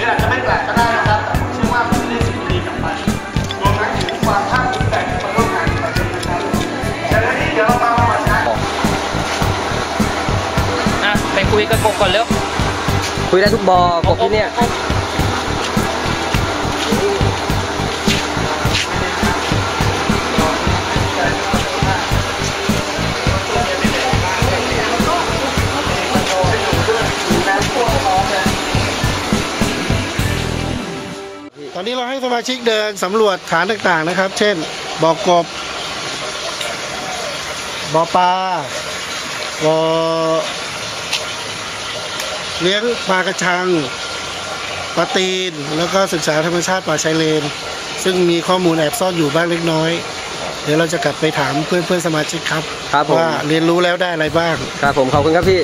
รืออาจจะไม่แปลกก็ได้นะครับ แต่ผมเชื่อว่าคุณได้สิ่งดีกลับไปรวมทั้งถึงความภาคภูมิใจที่มาร่วมงานกับเราด้วยนะครับดังนั้นนี่เดี๋ยวเรามาประวัติกันอะไปคุยกับกบก่อนเร็วคุยได้ทุกบอกบที่เนี่ย อนนี้เราให้สมาชิกเดินสำรวจฐานต่างๆนะครับ เช่นบ่อกบบ่อปลาบ่อเลี้ยงปลากระชังปลาตีน แล้วก็ศึกษาธรรมชาติป่าชายเลน ซึ่งมีข้อมูลแอบซ่อนอยู่บ้างเล็กน้อย เดี๋ยวเราจะกลับไปถามเพื่อนๆสมาชิกครับครับผม ว่าเรียนรู้แล้วได้อะไรบ้าง ครับผมขอบคุณครับพี่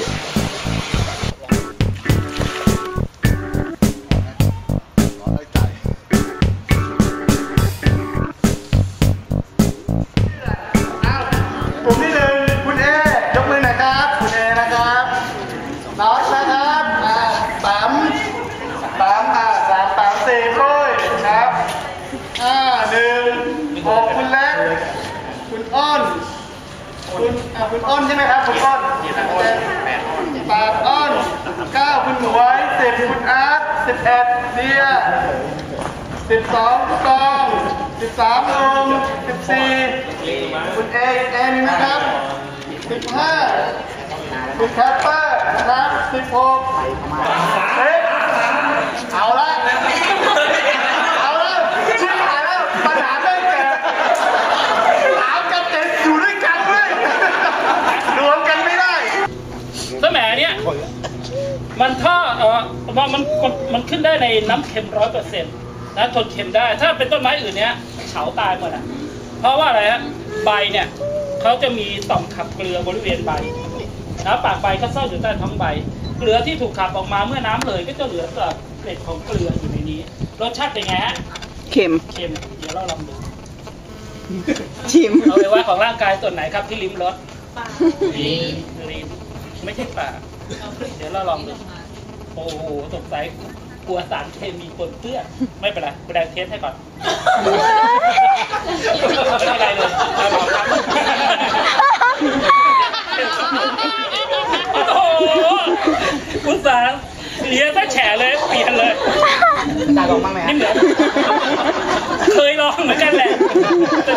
คุณคุณอ้นใช่ไหมครับคุณอ้นแปดอ้นเก้าคุณหมวยสิบคุณอาร์ตสิบเอ็ดเดียสิบสองตองสิบสามลุงสิบสี่คุณเอเอ็นนะครับสิบห้าคุณแคปเปอร์นะครับสิบหกเฮ้ยเอาละ เอาละชิบหายแล้วปัญหาเรื่องแก่สามกับเจ็ดอยู่ด้วยกันเลยรวมกันไม่ได้ สมัยเนี้ยมันถ้าเออมันมันมันมันขึ้นได้ในน้ำเค็มร้อยเปอร์เซ็นต์นะทนเค็มได้ ถ้าเป็นต้นไม้อื่นเนี้ยเฉาตายหมดอะ เพราะว่าอะไรฮะใบเนี่ยเขาจะมีต่อมขับเกลือบริเวณใบนะปากใบก็ซ่อนอยู่ใต้ท้องใบ เกลือที่ถูกขับออกมาเมื่อน้ำเลย ก็จะเหลือแต่เกล็ดของเกลืออยู่ในนี้ รสชาติเป็นไงฮะเข็มเค็มเดี๋ยวเราลองดูชิมเอาเลยว่าของร่างกายส่วนไหนครับที่ลิ้มรสลิ้นลิ้น ไม่ใช่ปากเดี๋ยวเราลองดู โอ้โหสงสัยกลัวสารเคมีปนเปื้อน ไม่เป็นไรกูได้เทสให้ก่อน ไม่เป็นไรเลยเอาลองครับโอ้โหอุตส่าห์เลี้ยงซะแฉเลย เปลี่ยนเลย ตาลองบ้างไหมนี่เหมือนเคยลองเหมือนกันแหละแต่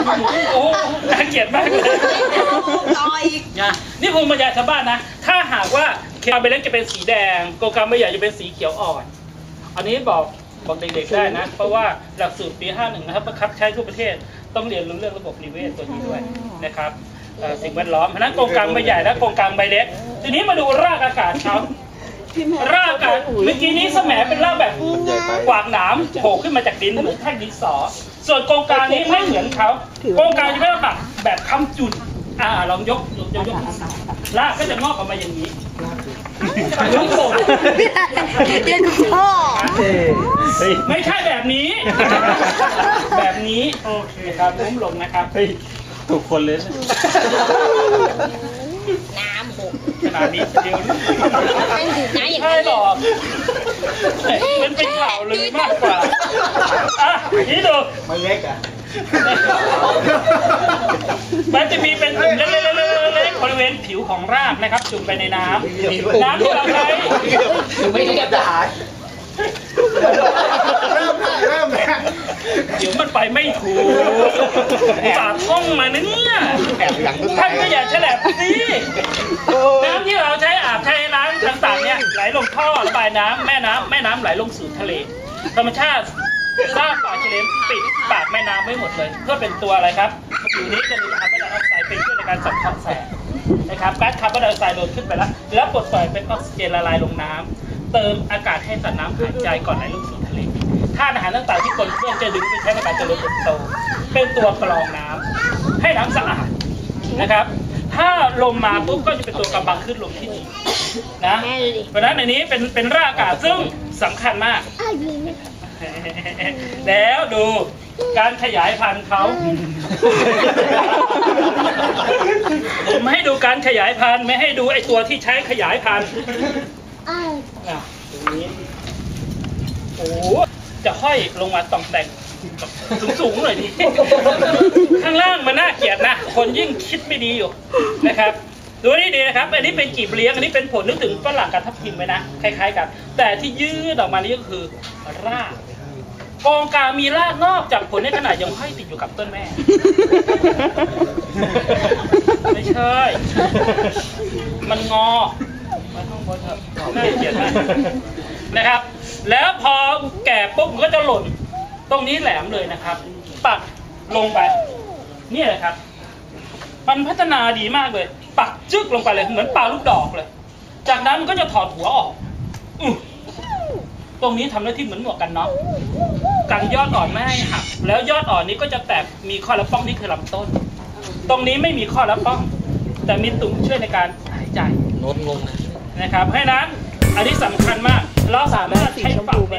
โอ้โหน่าเกลียดมากเลย ต่ออีก นะนี่ภูมิปัญญาชาวบ้านนะ ถ้าหากว่าเคาเบเล็กจะเป็นสีแดง โกกาไม่ใหญ่จะเป็นสีเขียวอ่อน อันนี้บอกบอกเด็กๆได้นะ เพราะว่าหลักสูตรปี 51 นะครับบังคับใช้ทั่วประเทศต้องเรียนรู้เรื่องระบบนิเวศตัวนี้ด้วยนะครับสิ่งแวดล้อมเพราะนั้นโกงกลางใบใหญ่และโกงกลางใบเล็ก ทีนี้มาดูรากอากาศเขารากอากาศเมื่อกี้นี้สมเป็นรากแบบกวางหนามโผล่ขึ้นมาจากดินเหมือนแท่งดินสอ ส่วนโกงกลางนี้ไม่เหมือนเขาโกงกลางจะเป็นแบบแบบคำจุนอ่าลองยกยกยกยก รากก็จะงอกออกมาอย่างนี้ลูกโป่งเรียนพ่อไม่ใช่แบบนี้ แบบนี้ โอเคครับล้มลงนะครับถูกคนเลยน้ำหกขนาดนี้เดียวนี่เป็นถูกนะอย่างใช่นั้นหรอกมันเป็นข่าวเลยมากกว่าอะนี่ดูมันเล็กอะมันจะมีเป็นตุ่มเล็กๆๆๆๆบริเวณผิว ของรากนะครับ จุ่มไปในน้ำน้ำที่เราใช้ไม่เรียบร้อยเริ่มได้เริ่มแล้วเดี๋ยวมันไปไม่ถูกปากท่องมานะเนี่ยท่านก็อย่าแฉลบสิน้ำที่เราใช้อาบใช้ล้างต่างๆเนี่ยไหลลงท่อระบายน้ำแม่น้ำแม่น้ำไหลลงสู่ทะเล ธรรมชาติสร้างป่าชายเลนปิดปากแม่น้ำไว้หมดเลย เพื่อเป็นตัวอะไรครับอยู่นี้จะมีคาร์บอนไดออกไซด์เป็นช่วยในการสังเคราะห์แสง นะครับแก๊สคาร์บอนไดออกไซด์โดนขึ้นไปแล้ว แล้วปลดปล่อยเป็นออกซิเจนละลายลงน้ำเติมอากาศให้สัตว์น้ำหายใจก่อนไหลลงสู่ทะเลธาตุอาหารต่างๆที่คนเพื่อนจะดึงไปใช้ในการเจริญเติบโตเป็นตัวกรองน้ำให้น้ำสะอาดนะครับ ถ้าลมมาปุ๊บก็จะเป็นตัวกำบังขึ้นลมที่ดีนะเพราะฉะนั้นในนี้เป็นเป็นรากอากาศซึ่งสำคัญมาก แล้วดู การขยายพันธุ์เขาผมให้ดูการขยายพันธุ์ไม่ให้ดูไอตัวที่ใช้ขยายพันธุ์อะตรงนี้โอ้โหจะห้อยลงมาต่องแต่งสูงๆหน่อยดิข้างล่างมันน่าเกลียดนะ คนยิ่งคิดไม่ดีอยู่นะครับดูนี่ดีนะครับ อันนี้เป็นกีบเลี้ยง อันนี้เป็นผลนึกถึงฝรั่งกับทับทิมไหมนะ คล้ายๆกัน แต่ที่ยืดออกมานี่ก็คือราก กองกลางมีรากนอกจากผลในขนาดยังห้อยติดอยู่กับต้นแม่ ไม่ใช่ มันงอมาข้างบนเถอะน่าเกลียดมากนะครับ แล้วพอแก่ปุ๊บมันก็จะหล่น ตรงนี้แหลมเลยนะครับ ปักลงไป นี่แหละครับ มันพัฒนาดีมากเลย ปักจึกลงไปเลย เหมือนปลาลูกดอกเลย จากนั้นมันก็จะถอดหัวออกอตรงนี้ทำหน้าที่เหมือนหมวกกันน็อก กันยอดอ่อนไม่ให้หัก แล้วยอดอ่อนนี้ก็จะแตกมีข้อและป้องนี่คือลำต้น ตรงนี้ไม่มีข้อและป้อง แต่มีตุ่มช่วยในการหายใจโน้ตงงนะนะครับเพราะฉะนั้นอันนี้สำคัญมากเราสามารถใช้ฝักเนี่ย